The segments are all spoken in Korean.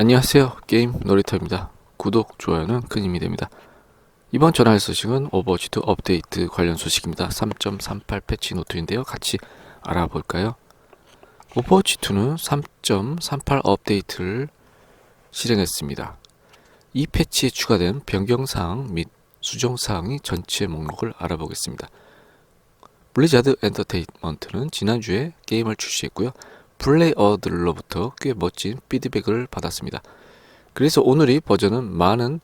안녕하세요. 게임 놀이터입니다. 구독, 좋아요는 큰 힘이 됩니다. 이번 전할 소식은 오버워치2 업데이트 관련 소식입니다. 3.38 패치 노트인데요. 같이 알아볼까요? 오버워치2는 3.38 업데이트를 실행했습니다. 이 패치에 추가된 변경사항 및 수정사항이 전체 목록을 알아보겠습니다. 블리자드 엔터테인먼트는 지난주에 게임을 출시했고요. 플레이어들로부터 꽤 멋진 피드백을 받았습니다. 그래서 오늘 이 버전은 많은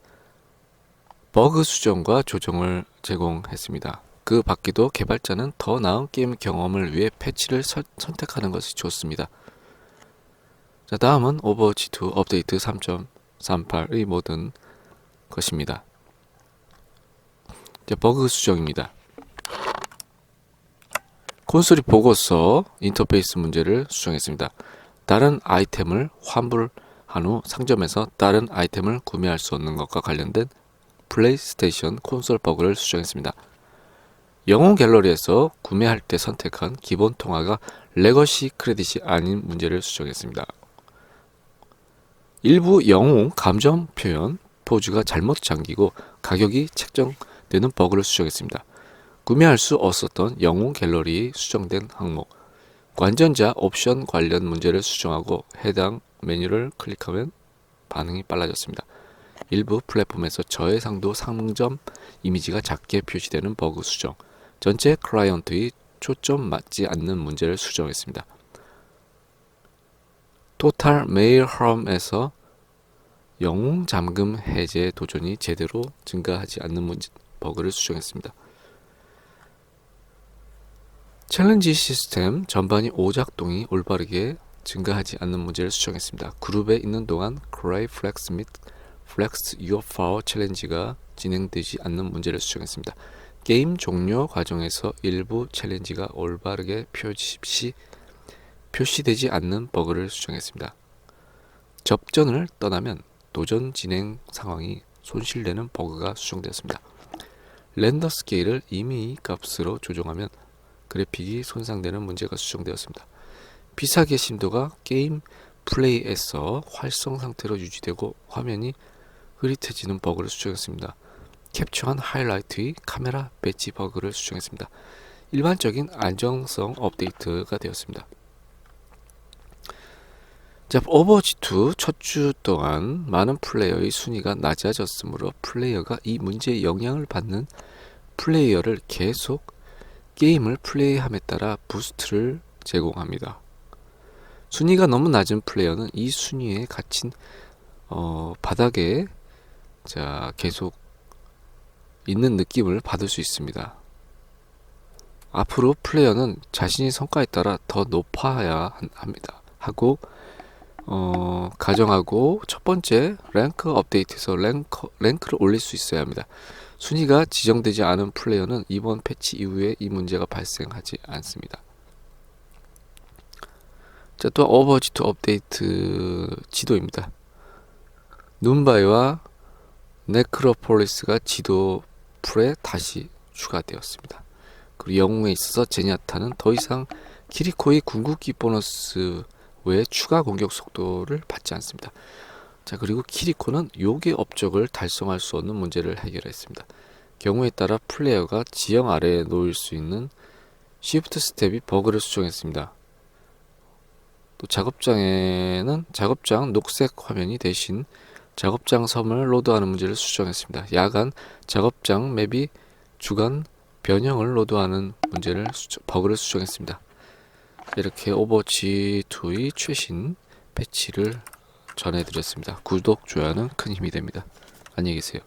버그 수정과 조정을 제공했습니다. 그 밖에도 개발자는 더 나은 게임 경험을 위해 패치를 설- 선택하는 것이 좋습니다. 자, 다음은 오버워치 2 업데이트 3.38의 모든 것입니다. 자, 버그 수정입니다. 콘솔이 보고서 인터페이스 문제를 수정했습니다. 다른 아이템을 환불한 후 상점에서 다른 아이템을 구매할 수 없는 것과 관련된 플레이스테이션 콘솔 버그를 수정했습니다. 영웅 갤러리에서 구매할 때 선택한 기본 통화가 레거시 크레딧이 아닌 문제를 수정했습니다. 일부 영웅 감정 표현 포즈가 잘못 잠기고 가격이 책정되는 버그를 수정했습니다. 구매할 수 없었던 영웅 갤러리 수정된 항목 관전자 옵션 관련 문제를 수정하고 해당 메뉴를 클릭하면 반응이 빨라졌습니다. 일부 플랫폼에서 저해상도 상점 이미지가 작게 표시되는 버그 수정 전체 클라이언트의 초점 맞지 않는 문제를 수정했습니다. 토탈 메일 홈에서 영웅 잠금 해제 도전이 제대로 증가하지 않는 문제, 버그를 수정했습니다. 챌린지 시스템 전반이 오작동이 올바르게 증가하지 않는 문제를 수정했습니다. 그룹에 있는 동안 크라이 플렉스 및 유어 파워 챌린지가 진행되지 않는 문제를 수정했습니다. 게임 종료 과정에서 일부 챌린지가 올바르게 표시, 표시되지 않는 버그를 수정했습니다. 접전을 떠나면 도전 진행 상황이 손실되는 버그가 수정되었습니다. 렌더 스케일을 임의 값으로 조정하면 그래픽이 손상되는 문제가 수정되었습니다. 비사계 심도가 게임 플레이에서 활성 상태로 유지되고 화면이 흐릿해지는 버그를 수정했습니다. 캡처한 하이라이트의 카메라 배치 버그를 수정했습니다. 일반적인 안정성 업데이트가 되었습니다. 자, 오버워치 2 첫 주 동안 많은 플레이어의 순위가 낮아졌으므로 플레이어가 이 문제에 영향을 받는 플레이어를 계속 게임을 플레이함에 따라 부스트를 제공합니다. 순위가 너무 낮은 플레이어는 이 순위에 갇힌 어, 바닥에 자 계속 있는 느낌을 받을 수 있습니다. 앞으로 플레이어는 자신의 성과에 따라 더 높아야 한- 합니다. 하고 어, 가정하고 첫 번째 랭크 업데이트에서 랭크, 랭크를 올릴 수 있어야 합니다. 순위가 지정되지 않은 플레이어는 이번 패치 이후에 이 문제가 발생하지 않습니다. 자, 또 오버워치 2 업데이트 지도입니다. 눈바이와 네크로폴리스가 지도 풀에 다시 추가되었습니다. 그리고 영웅에 있어서 제냐타는 더 이상 키리코의 궁극기 보너스 외에 추가 공격 속도를 받지 않습니다. 자 그리고 키리코는 요괴 업적을 달성할 수 없는 문제를 해결했습니다. 경우에 따라 플레이어가 지형 아래에 놓일 수 있는 시프트 스텝이 버그를 수정했습니다. 또 작업장에는 작업장 녹색 화면이 대신 작업장 섬을 로드하는 문제를 수정했습니다. 야간 작업장 맵이 주간 변형을 로드하는 문제를 버그를 수정했습니다. 이렇게 오버워치 2의 최신 패치를 전해드렸습니다. 구독, 좋아요는 큰 힘이 됩니다. 안녕히 계세요.